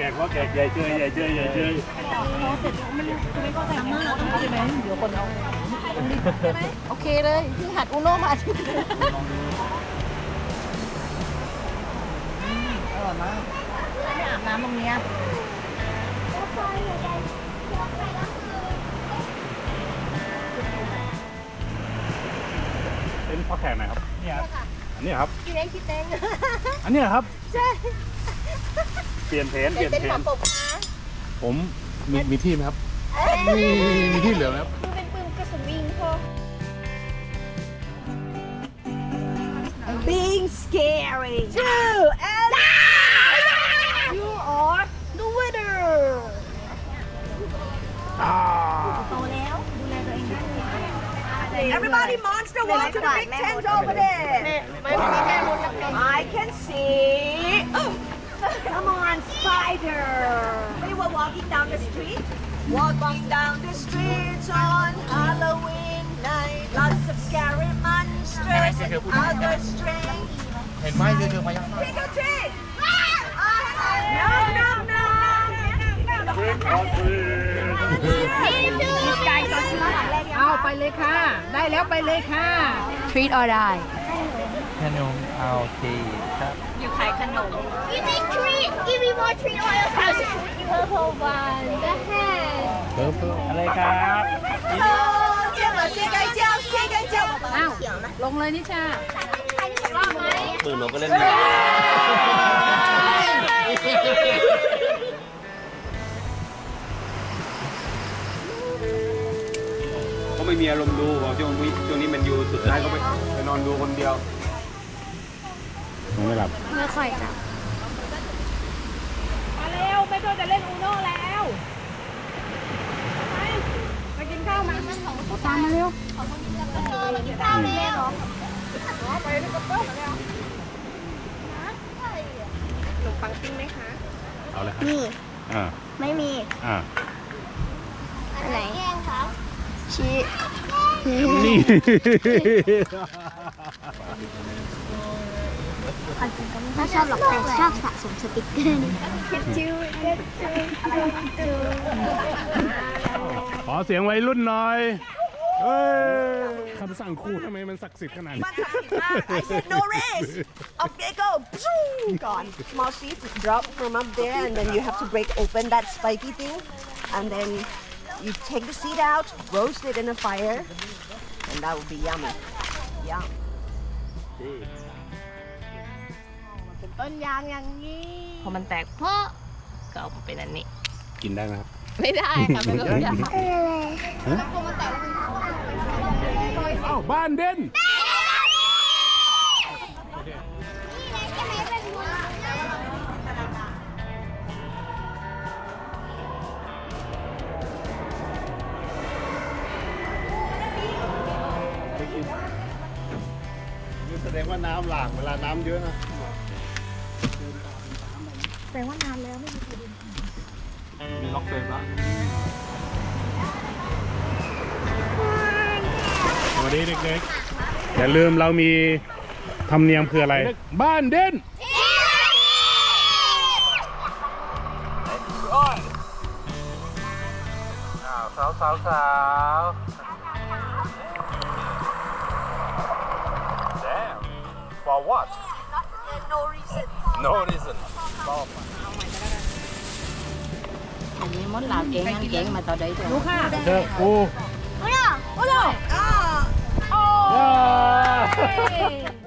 แกงหัวแกงใหญ่เจยใหญ่เจยใหญ่เจยโอเคเลยพี่หัดอูโน่มาที่อร่อยมากอาบน้ำตรงเนี้ยเป็นพ่อแขกไหนครับเนี่ยอันนี้ครับพี่เล้งคิดเล้งอันนี้ครับ ใช่ เปลี่ยนเพนเปลี่ยนเป็นเพหมอนปกคะผมมีมีที่ไหมครับมีมีที่เหลือไหมครับคือเป็นปืนกระสุนวิ่งพอ Being scary. Two and you are the winner. อ่าโตแล้ว ดูแลตัวเองได้ Everybody, monster walk to the big tent over there. ไม่ไม่มีแม่มดนักเรียน I can see. Oh, come on, spider. We were walking down the street. Walking down the streets on Halloween night. Lots of scary monsters and other strange. เห็นไหมเรือมายัง Trick or treat! No, no, no! เทนออนเทนไก่ตอนซื้อหลังแรกเอาไปเลยค่ะ ได้แล้วไปเลยค่ะ treat or die ขนมเอาทีครับ อยู่ขายขนม Give me treat. Give me more treat or else I'll shoot you a whole one. The head. เพิ่มเพิ่ม อะไรครับ 见了，先该叫，先该叫。 อ้าว ลงเลยนิชา ปืนเราก็เล่น เขาไม่มีอารมณ์ดูบอกช่วงนี้ช่วงนี้มันอยู่สุดท้ายเขาไปไปนอนดูคนเดียวไม่ห ลับ ไม่ค่อยจับมาเร็วไม่ต้องจะเล่นอูโน่แล้วไปไปกินข้าวมาตามมาเร็วข้าวเลยเหรอเอาเลยครับนี่อ่าไม่มีอ่าอันไหนแกงครับชี้นี่ ถ้าชอบหรอกแต่ชอบสะสมสติกเกอร์นี่ขอเสียงวัยรุ่นหน่อยเฮ้ยคำสั่งครูทำไมมันศักดิ์สิทธิ์ขนาดนี้ I said no race. Up they go. Pshoo, Gone. Small seeds drop from up there, and then you have to break open that spiky thing, and then you take the seed out, roast it in a fire, and that will be yummy. Yum. เป็นต้นยางอย่างนี้พอมันแตกเพราะก็เอามาเป็นอันนี้ กินได้ไหมครับ ไม่ได้ค่ะเป็นต้นยางอ้าวบ้านเด่นนี่แสดงว่าน้ำหลากเวลาน้ำเยอะนะ แปลว่านานแล้วไม่มีมีล็อกเฟรมแล้วสวัสดีเด็กๆ อย่าลืมเรามีธรรมเนียมคืออะไร บ้านเด่นสาวสาวสาว Damn for what No reason. no reason ชอบอันนี้มดลาวแกงน้ำแกงมาต่อได้จ้ยดูค่ะเด็กกู โอ้โโอ้โโอ้โ